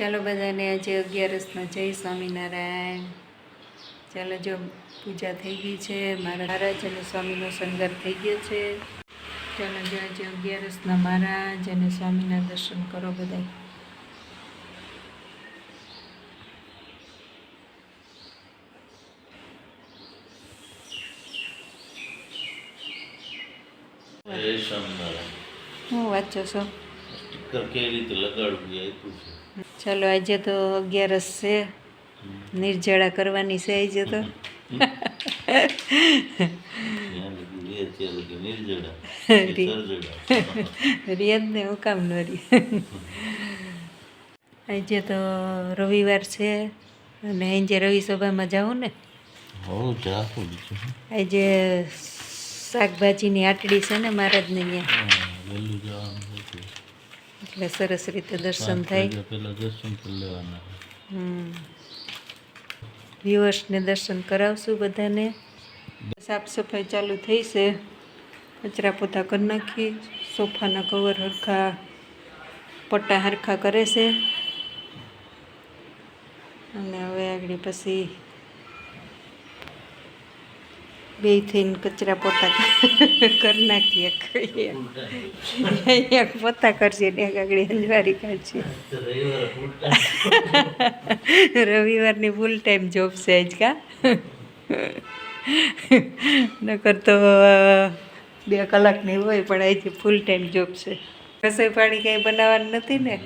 ચાલો બધાને આજે અગિયારસના જય સ્વામિનારાયણ. ચાલો જો પૂજા થઈ ગઈ છે મારા મહારાજ અને સ્વામીનો શણગાર થઈ ગયો છે. ચાલો જો આજે અગિયારસના મહારાજ અને સ્વામીના દર્શન કરો બધા હું વાંચો છો. કેવી રીતે લગાડવું એ આપ્યું છે. ચાલો આજે તો અગિયારસ છે. નિર્જળા કરવાની છે આજે તો. ત્યાં લગી રે ત્યાં લગી નિર્જળા કે સરજળા. રિયાદ ને હું કામ ન રી આજે તો રવિવાર છે અને આજે રવિ સભામાં જાઉં ને આજે શાકભાજીની આટડી છે ને મહારાજને ત્યાં હા, વહેલું જવાનું હતું એટલે સરસ રીતે દર્શન થાય વાગ્યા દર્શન કરી લેવાના હમ વ્યુઅર્સને દર્શન કરાવશું બધાને સાફ સફાઈ ચાલુ થઈ છે કચરા પોતા કરી નાખી સોફાના કવર હરખા પટ્ટા હરખા કરે છે અને હવે આગળ પછી બે થઈને કચરા પોતા કરી નાખીએ અહીંયા પોતા કરશે ને આગળ અંજવારી કાઢશે. રવિવારની ફૂલ ટાઈમ જોબ છે આજ કા. નકર તો બે કલાકની હોય પણ અહીંથી ફૂલ ટાઈમ જોબ છે. રસોઈ પાણી કંઈ બનાવવાનું નથી ને?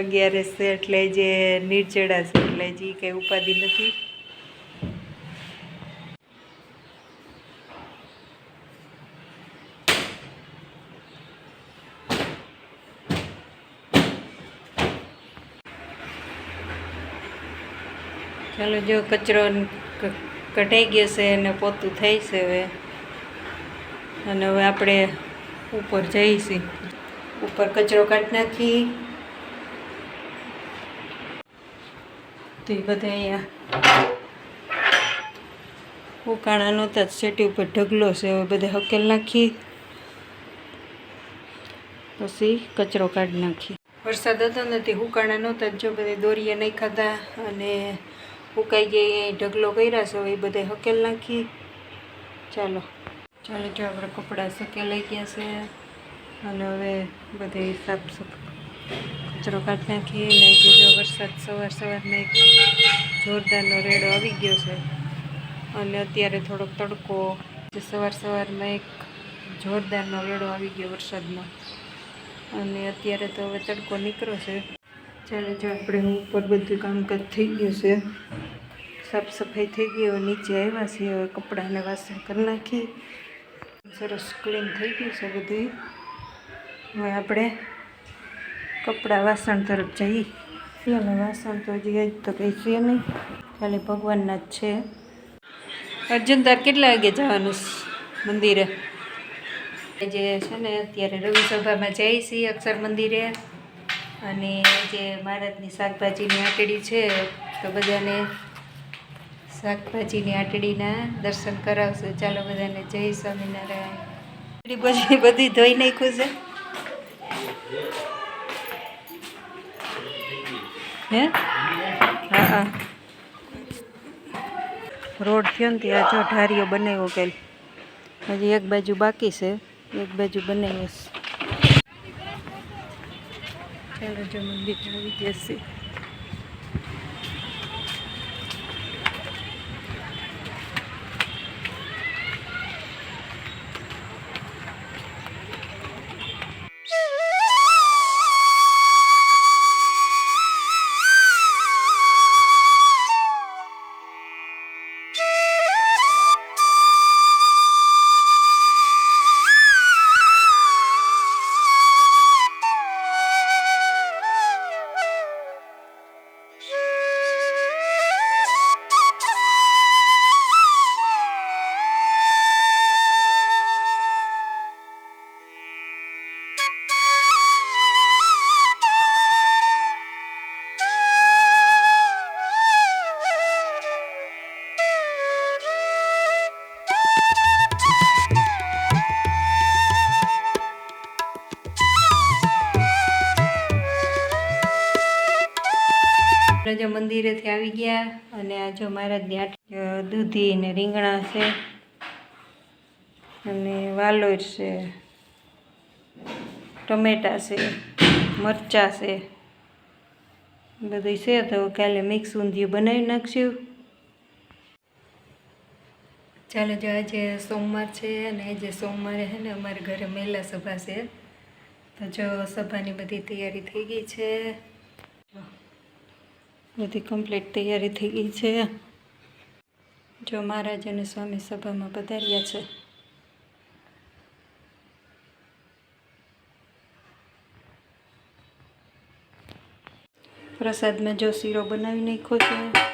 અગિયારસ એટલે જે નિર્જળા છે એટલે જે કંઈ ઉપાધિ નથી. ચાલો જો કચરો કઢાઈ ગયો છે અને પોતું થઈ છે હવે. અને હવે આપણે ઉપર જઈશું. ઉપર કચરો કાઢી નાખી. તો એ બધા અહીંયા ઉકાળા નહોતા સેટી ઉપર ઢગલો છે, હવે બધે હકેલ નાખી. પછી કચરો કાઢી નાખી. વરસાદ હતો નથી હુકાણા નહોતા જો બધે દોરીએ નહીં ખાધા અને ઉકાઈ ગઈ ઢગલો કર્યા છે એ બધે હકેલ નાખી. ચાલો. ચાલો, જો આપણે કપડાં સકેલાઈ ગયા છે, અને હવે બધે સાફ સફ કચરો કાઢી નાખી ને બીજો વરસાદ સવાર સવારમાં એક જોરદારનો રેડો આવી ગયો છે, અને અત્યારે થોડોક તડકો. સવાર સવારમાં એક જોરદારનો રેડો આવી ગયો વરસાદનો, અને અત્યારે તો હવે તડકો નીકળ્યો છે. ચાલો જો આપણે ઉપર બધું કામકાજ થઈ ગયું છે સાફ સફાઈ થઈ ગઈ, હવે નીચે આવ્યા છીએ, હવે કપડાને વાસણ કરી નાખી સરસ ક્લીન થઈ ગયું છે બધું હવે આપણે કપડાં વાસણ તરફ જઈએ. ચાલો વાસણ તો હજી તો કંઈ છે નહીં. ખાલી ભગવાનના જ છે. અર્જુન કેટલા વાગે જવાનું મંદિરે? જે છે ને અત્યારે રવિ સભામાં જઈએ છીએ અક્ષર મંદિરે. અને જે મહારાજની શાકભાજીની આટડી છે, તો બધાને શાકભાજીની આટડીના દર્શન કરાવશે. ચાલો બધાને જય સ્વામિનારાયણ. આટડી બધી બધી ધોઈ નાખ્યું છે. હે? હા હા. રોડ થયો ને ત્યાં જો ઢારીઓ બનાવ્યો કે હજી એક બાજુ બાકી છે, એક બાજુ બનાવ્યો છે. ચાલો જો મંદિર આવી જો મંદિરેથી આવી ગયા અને આ જો મારા ત્યાં દૂધી ને રીંગણા છે અને વાલોર છે, ટમેટા છે, મરચાં છે બધું છે તો કાલે મિક્સ ઊંધિયું બનાવી નાખશું. ચાલો જો આજે સોમવાર છે અને આજે સોમવારે છે ને અમારા ઘરે મહિલા સભા છે, તો જો સભાની બધી તૈયારી થઈ ગઈ છે. બધી કમ્પ્લીટ તૈયારી થઈ ગઈ છે. જો મહારાજ અને સ્વામી સભામાં પધાર્યા છે. પ્રસાદમાં જો શીરો બનાવી નાખ્યો છે.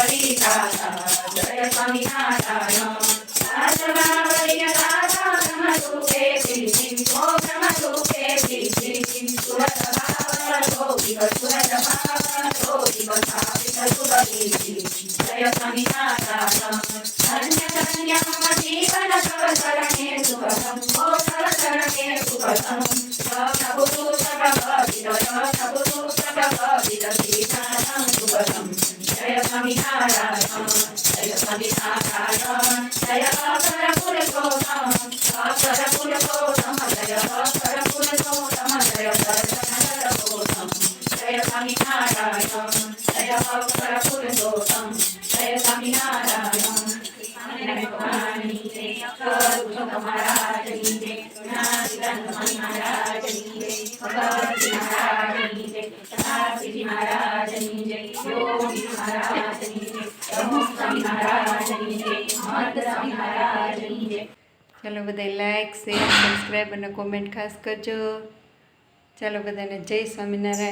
ભક્તિ પરિદાતા જય સ્વામિનારાયણ જય સ્વામિનારાયણ જય સ્વામિનારાયણ જય અક્ષર પુરુષોત્તમ અક્ષર પુરુષોત્તમ જય અક્ષર પુરુષોત્તમ જય દર્શન દર્શોત્તમ જય સ્વામિનારાયણ જય અક્ષર પુરુષોત્તમ જય સ્વામિનારાયણ ભગવાનની જય અક્ષર મહારાજની જય ગુણાતીતાનંદ મહારાજની જય ભગવતી મહારાજની જય સદાશિવજી મહારાજની ચાલો બધા લાઈક શેર સબસ્ક્રાઈબ અને કોમેન્ટ ખાસ કરજો. ચાલો બધાને જય સ્વામિનારાયણ.